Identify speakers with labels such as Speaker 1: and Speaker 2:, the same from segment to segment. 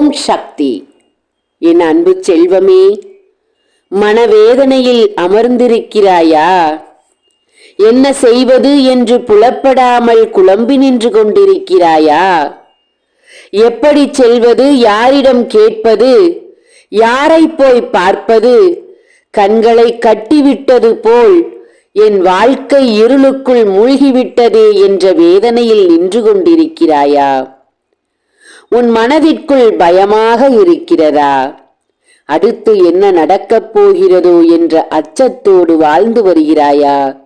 Speaker 1: ஓம் சக்தி. என் அன்பு செல்வமே மனவேதனையில் அமர்ந்திருக்கிறாயா? என்ன செய்வது என்று புலப்படாமல் குழம்பி நின்று கொண்டிருக்கிறாயா? எப்படி செல்வது யாரிடம் கேட்பது யாரை போய் பார்ப்பது? கண்களை கட்டிவிட்டது போல் என் வாழ்க்கை இருளுக்குள் மூழ்கிவிட்டதே என்ற வேதனையில் நின்று கொண்டிருக்கிறாயா? உன் மனதிற்குள் பயமாக இருக்கிறதா? அடுத்து என்ன நடக்கப் போகிறதோ என்ற அச்சத்தோடு வாழ்ந்து வருகிறாயா?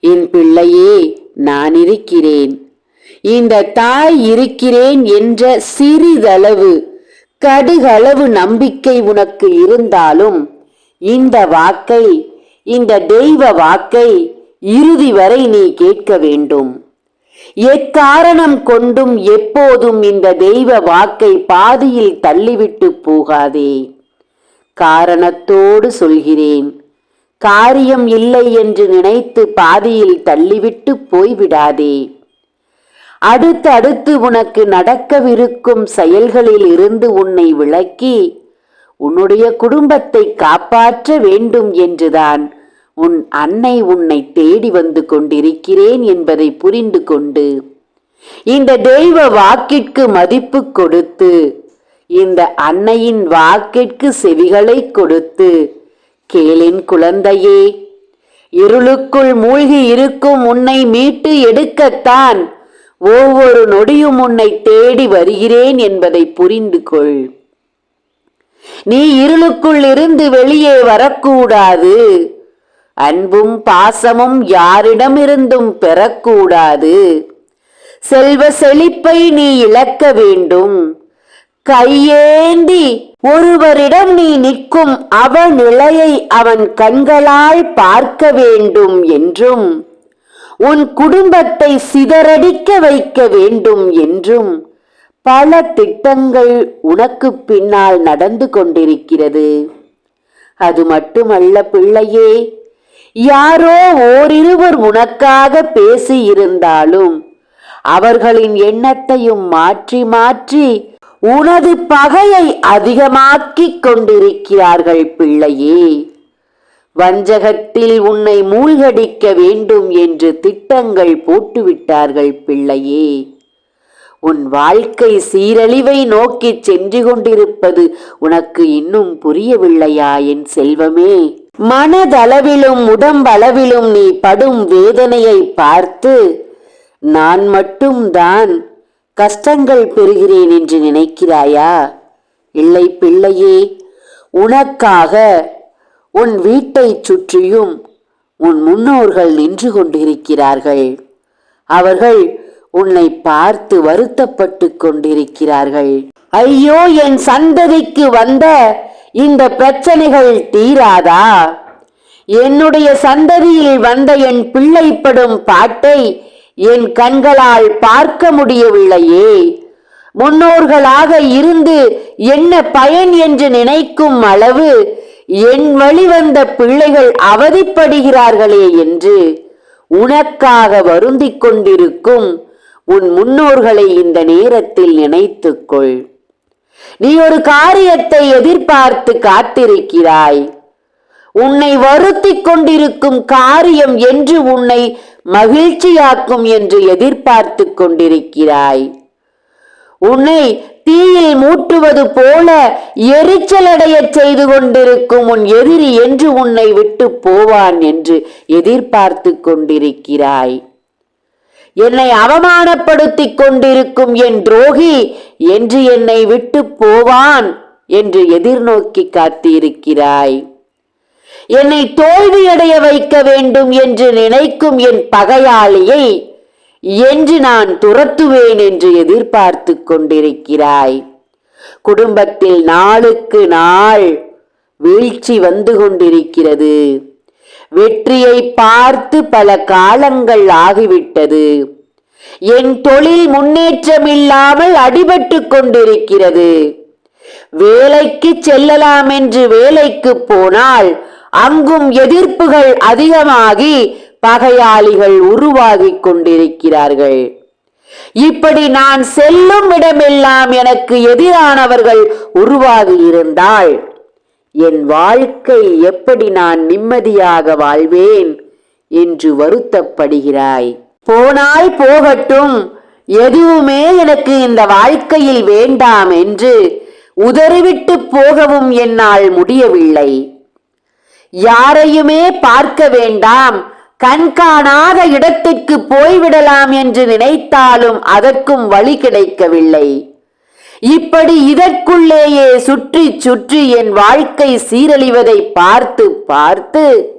Speaker 1: என் பிள்ளையே நான் இருக்கிறேன். இந்த தாய் இருக்கிறேன் என்ற சிறிதளவு கடுகளவு நம்பிக்கை உனக்கு இருந்தாலும் இந்த வாக்கை இந்த தெய்வ வாக்கை இறுதி வரை நீ கேட்க வேண்டும். எக்காரணம் கொண்டும் எப்போதும் இந்த தெய்வ வாக்கை பாதியில் தள்ளிவிட்டு போகாதே. காரணத்தோடு சொல்கிறேன் காரியம் இல்லை என்று நினைத்து பாதியில் தள்ளிவிட்டு போய்விடாதே. அடுத்து அடுத்து உனக்கு நடக்கவிருக்கும் செயல்களில் இருந்து உன்னை விளக்கி உன்னுடைய குடும்பத்தை காப்பாற்ற வேண்டும் என்றுதான் உன் அன்னை உன்னை தேடி வந்து கொண்டிருக்கிறேன் என்பதை புரிந்து கொண்டு இந்த தெய்வ வாக்கிற்கு மதிப்பு கொடுத்து இந்த அன்னையின் வாக்கிற்கு செவிகளை கொடுத்து கேளின் குழந்தையே இருளுக்குள் மூழ்கி இருக்கும் உன்னை மீட்டு எடுக்கத்தான் ஒவ்வொரு நொடியும் உன்னை தேடி வருகிறேன் என்பதை புரிந்து கொள். நீ இருளுக்குள் இருந்து வெளியே வரக்கூடாது. அன்பும் பாசமும் யாரிடமிருந்தும் பெறக்கூடாது. செல்வ செழிப்பை நீ இழக்க வேண்டும். கையேந்தி ஒருவரிடம் நீ நிற்கும் அவ நிலையை அவன் கண்களால் பார்க்க வேண்டும் என்றும் உன் குடும்பத்தை சிதறடிக்க வைக்க வேண்டும் என்றும் பல திட்டங்கள் உனக்கு பின்னால் நடந்து கொண்டிருக்கிறது. அது மட்டுமல்ல பிள்ளையே யாரோ ஓரிருவர் உனக்காக பேசி இருந்தாலும் அவர்களின் எண்ணத்தையும் மாற்றி மாற்றி உனது பகையை அதிகமாக்கிக் கொண்டிருக்கிறார்கள் பிள்ளையே. வஞ்சகத்தில் உன்னை மூழ்கடிக்க வேண்டும் என்று திட்டங்கள் போட்டுவிட்டார்கள் பிள்ளையே. உன் வாழ்க்கை சீரழிவை நோக்கி சென்று கொண்டிருப்பது உனக்கு இன்னும் புரியவில்லையா என் செல்வமே? மனதளவிலும் உடம்பளவிலும் நீ படும் வேதனையை பார்த்து நான் மட்டும்தான் கஷ்டங்கள் பெறுகிறேன் என்று நினைக்கிறாயா? இல்லை பிள்ளையே உனக்காக உன் வீட்டைச் சுற்றியும் உன் முன்னோர்கள் நின்று கொண்டிருக்கிறார்கள். அவர்கள் உன்னை பார்த்து வருத்தப்பட்டு கொண்டிருக்கிறார்கள். ஐயோ என் சந்ததிக்கு வந்த இந்த பிரச்சனைகள் தீராதா? என்னுடைய சந்ததியில் வந்த என் பிள்ளைப்படும் பாட்டை என் கண்களால் பார்க்க முடியவில்லையே. முன்னோர்களாக இருந்து என்ன பயன் என்று நினைக்கும் அளவு என் வழிவந்த பிள்ளைகள் அவதிப்படுகிறார்களே என்று உனக்காக வருந்திக் கொண்டிருக்கும் உன் முன்னோர்களை இந்த நேரத்தில் நினைத்துக்கொள். நீ ஒரு காரியத்தை எதிர்பார்த்து காத்திருக்கிறாய். உன்னை வருத்திக் கொண்டிருக்கும் காரியம் என்று உன்னை மகிழ்ச்சியாக்கும் என்று எதிர்பார்த்து கொண்டிருக்கிறாய். உன்னை தீயில் மூட்டுவது போல எரிச்சலடைய செய்து கொண்டிருக்கும் உன் எதிரி என்று உன்னை விட்டு போவான் என்று எதிர்பார்த்து கொண்டிருக்கிறாய். என்னை அவமானப்படுத்திக் கொண்டிருக்கும் என் துரோகி என்று என்னை விட்டு போவான் என்று எதிர்நோக்கி காத்திருக்கிறாய். என்னை தோல்வியடைய வைக்க வேண்டும் என்று நினைக்கும் என் பகையாளியை என்று நான் துரத்துவேன் என்று எதிர்பார்த்து கொண்டிருக்கிறாய். குடும்பத்தில் நாளுக்கு நாள் வீழ்ச்சி வந்து கொண்டிருக்கிறது. வெற்றியை பார்த்து பல காலங்கள் ஆகிவிட்டது. என் தொழில் முன்னேற்றமில்லாமல் அடிபட்டு கொண்டிருக்கிறது. வேலைக்கு செல்லலாம் என்று வேலைக்கு போனால் அங்கும் எதிர்ப்புகள் அதிகமாகி பகையாளிகள் உருவாகிக் கொண்டிருக்கிறார்கள். இப்படி நான் செல்லும் இடமெல்லாம் எனக்கு எதிரானவர்கள் உருவாகி இருந்தால் என் வாழ்க்கை எப்படி நான் நிம்மதியாக வாழ்வேன் என்று வருத்தப்படுகிறாய். போனால் போகட்டும். எதுவுமே எனக்கு இந்த வாழ்க்கையில் வேண்டாம் என்று உதறிவிட்டு போகவும் என்னால் முடியவில்லை. யாரையுமே பார்க்க வேண்டாம். கண்காணாத இடத்திற்கு போய்விடலாம் என்று நினைத்தாலும் அதற்கும் வழி கிடைக்கவில்லை. இப்படி இதற்குள்ளேயே சுற்றி சுற்றி என் வாழ்க்கை சீரழிவதை பார்த்து பார்த்து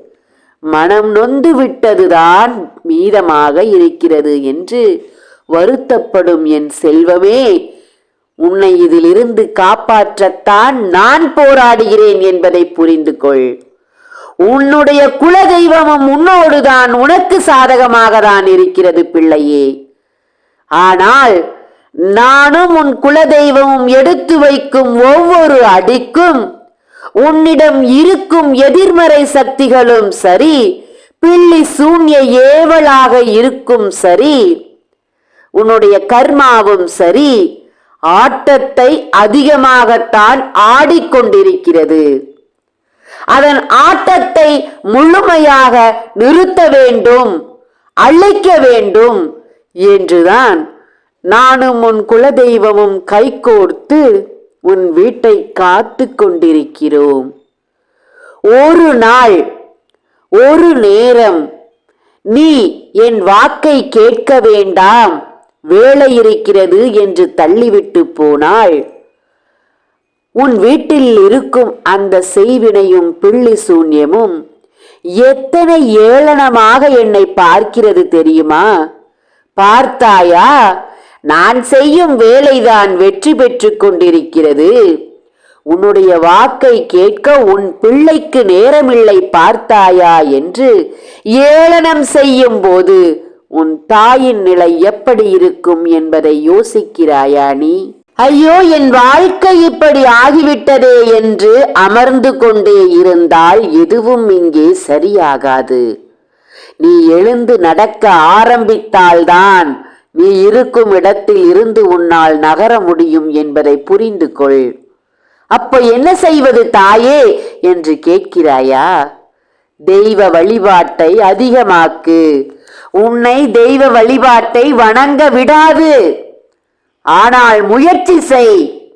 Speaker 1: மனம் நொந்து விட்டதுதான் மீதமாக இருக்கிறது என்று வருத்தப்படும் என் செல்வமே உன்னை இதிலிருந்து காப்பாற்றத்தான் நான் போராடுகிறேன் என்பதை புரிந்து கொள் உன்னுடைய குலதெய்வமும் உன்னோடுதான் உனக்கு சாதகமாக தான் இருக்கிறது பிள்ளையே. ஆனால் நானும் உன் குலதெய்வமும் எடுத்து வைக்கும் ஒவ்வொரு அடிக்கும் உன்னிடம் இருக்கும் எதிர்மறை சக்திகளும் சரி பில்லி சூன்ய ஏவலாக இருக்கும் சரி உன்னுடைய கர்மாவும் சரி ஆட்டத்தை அதிகமாகத்தான் ஆடிக்கொண்டிருக்கிறது. அதன் ஆட்டத்தை முழுமையாக நிறுத்த வேண்டும் அழிக்க வேண்டும் என்றுதான் நானும் உன் குலதெய்வமும் கைகோர்த்து உன் வீட்டை காத்து கொண்டிருக்கிறோம். ஒரு நாள் ஒரு நேரம் நீ என் வாக்கை கேட்க வேண்டாம் வேலை இருக்கிறது என்று தள்ளிவிட்டு போனாள். உன் வீட்டில் இருக்கும் அந்த செய்வினையும் பிள்ளி சூன்யமும் எத்தனை ஏளனமாக என்னை பார்க்கிறது தெரியுமா? பார்த்தாயா? நான் செய்யும் வேலைதான் வெற்றி பெற்று கொண்டிருக்கிறது. உன்னுடைய வாக்கை கேட்க உன் பிள்ளைக்கு நேரமில்லை பார்த்தாயா என்று ஏளனம் செய்யும் போது உன் தாயின் நிலை எப்படி இருக்கும் என்பதை யோசிக்கிறாயா நீ? ஐயோ என் வாழ்க்கை இப்படி ஆகிவிட்டதே என்று அமர்ந்து கொண்டே இருந்தால் எதுவும் இங்கே சரியாகாது. நீ எழுந்து நடக்க ஆரம்பித்தால்தான் நீ இருக்கும் இடத்தில் இருந்து உன்னால் நகர முடியும் என்பதை புரிந்து கொள். அப்போ என்ன செய்வது தாயே? என்று கேட்கிறாயா? தெய்வ வழிபாட்டை அதிகமாக்கு. உன்னை தெய்வ வழிபாட்டை வணங்க விடாது. ஆனால் முயற்சி செய்.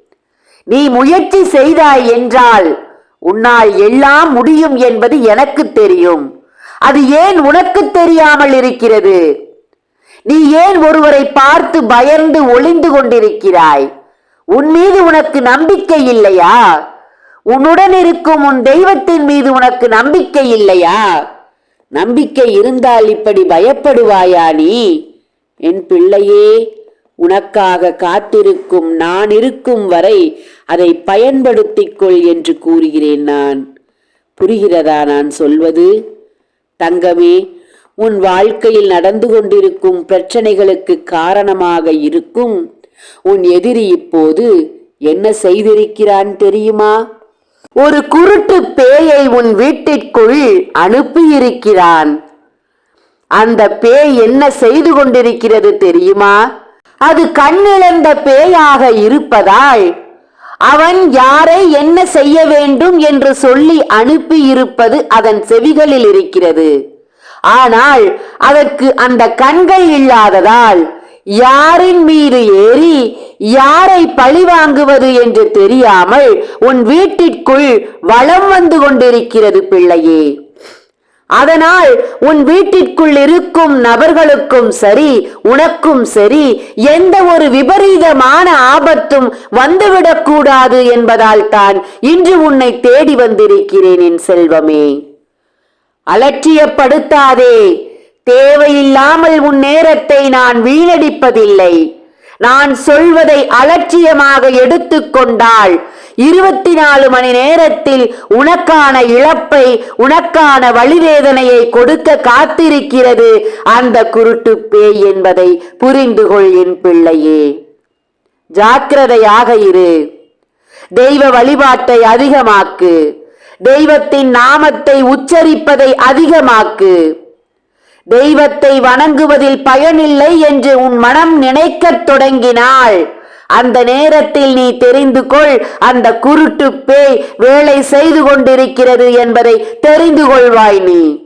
Speaker 1: நீ முயற்சி செய்தாய் என்றால் உன்னால் எல்லாம் முடியும் என்பது எனக்கு தெரியும். அது ஏன் உனக்கு தெரியாமல் இருக்கிறது? நீ ஏன் ஒருவரை பார்த்து பயந்து ஒளிந்து கொண்டிருக்கிறாய்? உன் மீது உனக்கு நம்பிக்கை இல்லையா? உன்னுடன் இருக்கும் உன் தெய்வத்தின் மீது உனக்கு நம்பிக்கை இல்லையா? நம்பிக்கை இருந்தால் இப்படி பயப்படுவாயா நீ? என் பிள்ளையே உனக்காக காத்திருக்கும் நான் இருக்கும் வரை அதை பயன்படுத்திக் கொள் என்று கூறுகிறேன் நான். புரிகிறதா நான் சொல்வது? தங்கமே உன் வாழ்க்கையில் நடந்து கொண்டிருக்கும் பிரச்சனைகளுக்கு காரணமாக இருக்கும். உன் எதிரி இப்போது என்ன செய்திருக்கிறான் தெரியுமா? ஒரு குருட்டு பேயை உன் வீட்டிற்குள் அனுப்பியிருக்கிறான். அந்த பேய் என்ன செய்து கொண்டிருக்கிறது தெரியுமா? அது கண்ணிழந்த பேயாக இருப்பதால் அவன் யாரை என்ன செய்ய வேண்டும் என்று சொல்லி அனுப்பியிருப்பது அதன் செவிகளில் இருக்கிறது. ஆனால் அதற்கு அந்த கண்கள் இல்லாததால் யாரின் மீது ஏறி யாரை பழி வாங்குவது என்று தெரியாமல் உன் வீட்டிற்குள் வளம் வந்து கொண்டிருக்கிறது பிள்ளையே. அதனால் உன் வீட்டிற்குள் இருக்கும் நபர்களுக்கும் சரி உனக்கும் சரி எந்த ஒரு விபரீதமான ஆபத்தும் வந்துவிடக்கூடாது என்பதால் தான் இன்று உன்னை தேடி வந்திருக்கிறேன் என் செல்வமே. அலட்சியப்படுத்தாதே. தேவையில்லாமல் உன் நேரத்தை நான் வீணடிப்பதில்லை. நான் சொல்வதை அலட்சியமாக எடுத்துக்கொண்டால் இருபத்தி நாலு மணி நேரத்தில் உனக்கான இழப்பை உனக்கான வழிவேதனையை கொடுக்க காத்திருக்கிறது அந்த குருட்டு பேய் என்பதை புரிந்து கொள் என் பிள்ளையே. ஜாக்கிரதையாக இரு. தெய்வ வழிபாட்டை அதிகமாக்கு. தெய்வத்தின் நாமத்தை உச்சரிப்பதை அதிகமாக்கு. தெய்வத்தை வணங்குவதில் பயனில்லை என்று உன் மனம் நினைக்கத் தொடங்கினாள். அந்த நேரத்தில் நீ தெரிந்து கொள் அந்த குருட்டு பேய் வேலை செய்து கொண்டிருக்கிறது என்பதை தெரிந்து கொள்வாய் நீ.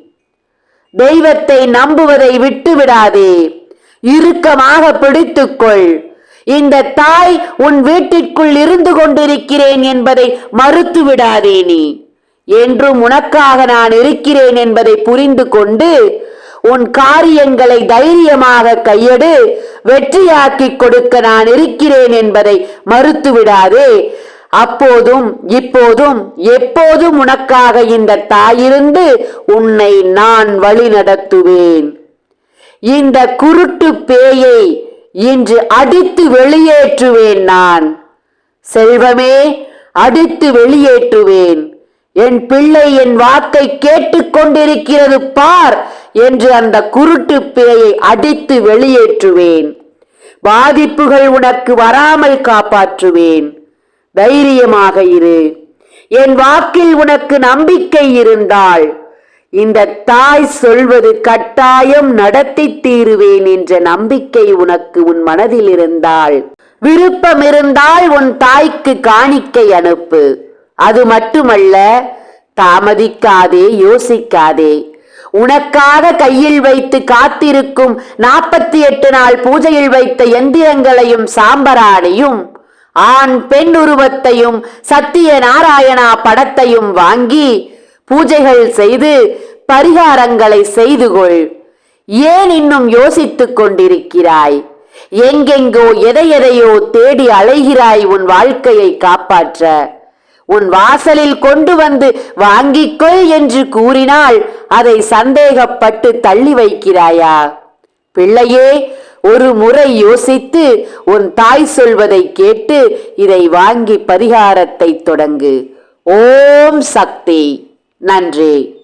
Speaker 1: தெய்வத்தை நம்புவதை விட்டு விடாதே இறுக்கமாக பிடித்துக்கொள் இந்த தாய் உன் வீட்டிற்குள் இருந்து கொண்டிருக்கிறேன் என்பதை மறுத்து விடாதே நீ. என்றும் உனக்காக நான் இருக்கிறேன் என்பதை புரிந்து கொண்டு உன் காரியங்களை தைரியமாக கையெடு வெற்றியாக்கி கொடுக்க நான் இருக்கிறேன் என்பதை மறுத்து விடாதே அப்போதும் இப்போதும் எப்போதும் உனக்காக இந்த தாயிருந்து உன்னை நான் வழி நடத்துவேன். இந்த குருட்டு பேயை இன்று அடித்து வெளியேற்றுவேன் நான். செல்வமே அடித்து வெளியேற்றுவேன். என் பிள்ளை என் வாக்கை கேட்டுக்கொண்டிருக்கிறது பார் என்று அந்த குருட்டு பேயை அடித்து வெளியேற்றுவேன். பாதிப்புகள் உனக்கு வராமல் காப்பாற்றுவேன். தைரியமாக இரு. என் வாக்கில் உனக்கு நம்பிக்கை இருந்தால் இந்த தாய் சொல்வது கட்டாயம் நடத்தி தீருவேன் என்ற நம்பிக்கை உனக்கு உன் மனதில் இருந்தால். விருப்பம் இருந்தால் உன் தாய்க்கு காணிக்கை அனுப்பு. அது மட்டுமல்ல தாமதிக்காதே யோசிக்காதே. உனக்காக கையில் வைத்து காத்திருக்கும் நாற்பத்தி எட்டு நாள் பூஜையில் வைத்த எந்திரங்களையும் சாம்பராணியும் ஆண் பெண் உருவத்தையும் சத்திய நாராயணா படத்தையும் வாங்கி பூஜைகள் செய்து பரிகாரங்களை செய்து கொள். ஏன் இன்னும் யோசித்துக் கொண்டிருக்கிறாய்? எங்கெங்கோ எதை எதையோ தேடி அலைகிறாய் உன் வாழ்க்கையை காப்பாற்ற. உன் வாசலில் கொண்டு வந்து வாங்கிக்கொள் என்று கூறினால் அதை சந்தேகப்பட்டு தள்ளி வைக்கிறாயா? பிள்ளையே ஒரு முறை யோசித்து உன் தாய் சொல்வதை கேட்டு இதை வாங்கி பரிகாரத்தை தொடங்கு. ஓம் சக்தி. நன்றி.